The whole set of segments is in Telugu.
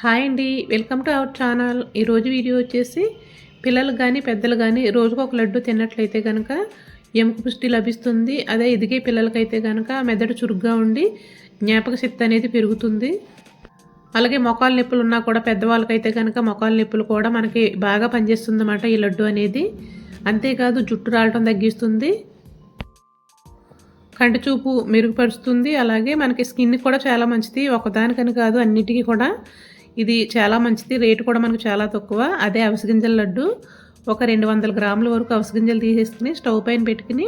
హాయ్ అండి. Welcome to our channel. ఈరోజు వీడియో వచ్చేసి పిల్లలు కానీ పెద్దలు కానీ రోజుకు ఒక లడ్డు తిన్నట్లయితే కనుక ఎముక పుష్టి లభిస్తుంది. అదే ఎదిగే పిల్లలకైతే కనుక మెదడు చురుగ్గా ఉండి జ్ఞాపక శక్తి అనేది పెరుగుతుంది. అలాగే మొకాల నొప్పులు ఉన్నా కూడా పెద్దవాళ్ళకైతే కనుక మొకాల నొప్పులు కూడా మనకి బాగా పనిచేస్తుంది అన్నమాట ఈ లడ్డు అనేది. అంతేకాదు జుట్టు రావటం తగ్గిస్తుంది. కంటి చూపు మెరుగుపరుస్తుంది. అలాగే మనకి స్కిన్ కూడా చాలా మంచిది. ఒకదానికని కాదు అన్నిటికీ కూడా ఇది చాలా మంచిది. రేటు కూడా మనకు చాలా తక్కువ. అదే అవసగింజల లడ్డు ఒక రెండు వందల గ్రాముల వరకు అవసగింజలు తీసేసుకుని స్టవ్ పైన పెట్టుకుని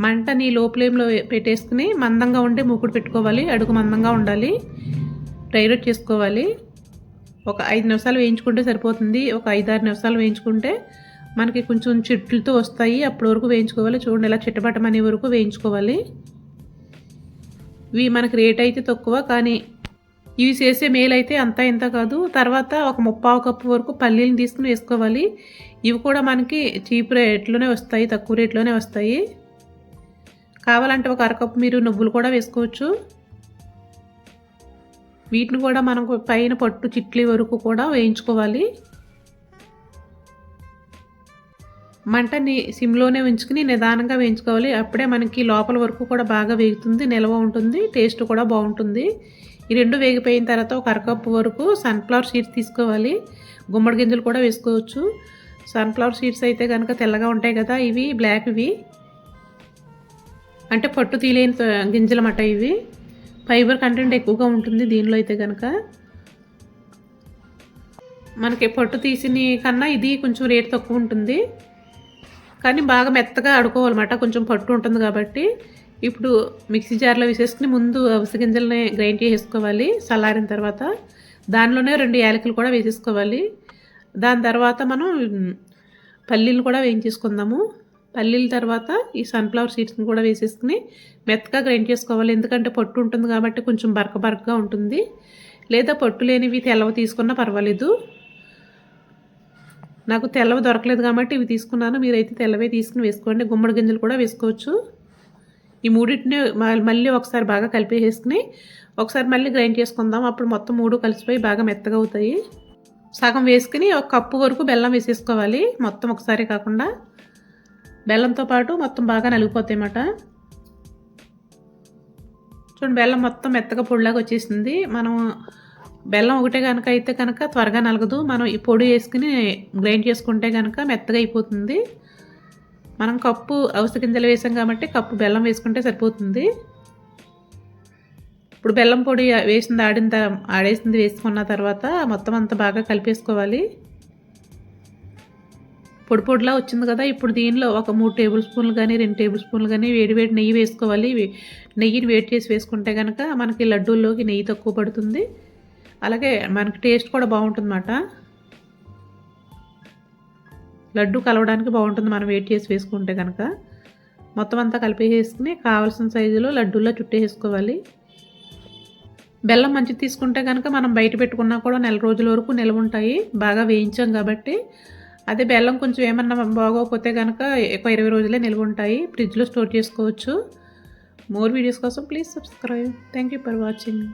మంటని లో ఫ్లేమ్లో పెట్టేసుకుని మందంగా ఉండే మూకుడు పెట్టుకోవాలి. అడుగు మందంగా ఉండాలి. డ్రై చేసుకోవాలి. ఒక ఐదు నిమిషాలు వేయించుకుంటే సరిపోతుంది. ఒక ఐదారు నిమిషాలు వేయించుకుంటే మనకి కొంచెం చిట్లతో వస్తాయి. అప్పటి వరకు వేయించుకోవాలి. చూడండి ఇలా చిట్టబట్టమనే వరకు వేయించుకోవాలి. ఇవి మనకి రేట్ అయితే తక్కువ. కానీ ఇవి చేసే మేలు అయితే అంత ఇంత కాదు. తర్వాత ఒక ముప్పావు కప్పు వరకు పల్లీలను తీసుకుని వేసుకోవాలి. ఇవి కూడా మనకి చీప్ రేట్లోనే వస్తాయి తక్కువ రేట్లోనే వస్తాయి. కావాలంటే ఒక అరకప్పు మీరు నువ్వులు కూడా వేసుకోవచ్చు. వీటిని కూడా మనకు పైన పట్టు చిట్లి వరకు కూడా వేయించుకోవాలి. మంటని సిమ్లోనే ఉంచుకుని నిదానంగా వేయించుకోవాలి. అప్పుడే మనకి లోపల వరకు కూడా బాగా వేగుతుంది నిల్వ ఉంటుంది టేస్ట్ కూడా బాగుంటుంది. ఈ రెండు వేగిపోయిన తర్వాత ఒక అరకప్పు వరకు సన్ఫ్లవర్ సీడ్స్ తీసుకోవాలి. గుమ్మడి గింజలు కూడా వేసుకోవచ్చు. సన్ఫ్లవర్ సీడ్స్ అయితే కనుక తెల్లగా ఉంటాయి కదా ఇవి బ్లాక్ ఇవి. అంటే పట్టు తీలేని గింజలమాట ఇవి. ఫైబర్ కంటెంట్ ఎక్కువగా ఉంటుంది దీనిలో అయితే కనుక మనకి పట్టు తీసిన కన్నా ఇది కొంచెం రేట్ తక్కువ ఉంటుంది. కానీ బాగా మెత్తగా అడుకోవాలన్నమాట. కొంచెం పట్టు ఉంటుంది కాబట్టి. ఇప్పుడు మిక్సీ జార్లో వేసేసుకుని ముందు అవసర గింజలని గ్రైండ్ చేసుకోవాలి చల్లారిన తర్వాత దానిలోనే రెండు యాలకులు కూడా వేసేసుకోవాలి. దాని తర్వాత మనం పల్లీలు కూడా వేయించేసుకుందాము. పల్లీల తర్వాత ఈ సన్ఫ్లవర్ సీడ్స్ని కూడా వేసేసుకుని మెత్తగా గ్రైండ్ చేసుకోవాలి. ఎందుకంటే పట్టు ఉంటుంది కాబట్టి కొంచెం బరక బరకగా ఉంటుంది. లేదా పట్టు లేనివి తెల్లవ తీసుకున్నా పర్వాలేదు. నాకు తెల్లవి దొరకలేదు కాబట్టి ఇవి తీసుకున్నాను. మీరైతే తెల్లవే తీసుకుని వేసుకోండి. గుమ్మడి గింజలు కూడా వేసుకోవచ్చు. ఈ మూడింటిని మళ్ళీ ఒకసారి బాగా కలిపేసుకుని ఒకసారి మళ్ళీ గ్రైండ్ చేసుకుందాం. అప్పుడు మొత్తం మూడు కలిసిపోయి బాగా మెత్తగా అవుతాయి. సగం వేసుకుని ఒక కప్పు వరకు బెల్లం వేసేసుకోవాలి. మొత్తం ఒకసారి కాకుండా బెల్లంతో పాటు మొత్తం బాగా నలిగిపోతాయి అన్నమాట. చూడండి బెల్లం మొత్తం మెత్తగా పొడిలాగా వచ్చేసింది. మనం బెల్లం ఒకటే కనుక అయితే కనుక త్వరగా నలగదు. మనం ఈ పొడి వేసుకుని గ్రైండ్ చేసుకుంటే కనుక మెత్తగా అయిపోతుంది. మనం కప్పు అవసర గింజలు వేసాం కాబట్టి కప్పు బెల్లం వేసుకుంటే సరిపోతుంది. ఇప్పుడు బెల్లం పొడి వేసింది ఆడిన ఆడేసింది వేసుకున్న తర్వాత మొత్తం అంతా బాగా కలిపేసుకోవాలి. పొడి పొడిలా వచ్చింది కదా ఇప్పుడు దీనిలో ఒక మూడు టేబుల్ స్పూన్లు కానీ రెండు టేబుల్ స్పూన్లు కానీ వేడి వేడి నెయ్యి వేసుకోవాలి. నెయ్యిని వేడి చేసి వేసుకుంటే కనుక మనకి లడ్డూల్లోకి నెయ్యి తక్కువ పడుతుంది. అలాగే మనకి టేస్ట్ కూడా బాగుంటుందన్నమాట. లడ్డు కలవడానికి బాగుంటుంది. మనం వెయిట్ చేసి వేసుకుంటే కనుక మొత్తం అంతా కలిపేసుకుని కావాల్సిన సైజులో లడ్డూల్లో చుట్టేసుకోవాలి బెల్లం మంచి తీసుకుంటే కనుక మనం బయట పెట్టుకున్నా కూడా నెల రోజుల వరకు నిల్వ ఉంటాయి. బాగా వేయించాం కాబట్టి. అదే బెల్లం కొంచెం ఏమన్నా బాగోకపోతే కనుక ఎక్కువ ఇరవై రోజులే నిల్వ ఉంటాయి. ఫ్రిడ్జ్లో స్టోర్ చేసుకోవచ్చు. మోర్ వీడియోస్ కోసం please subscribe. Thank you for watching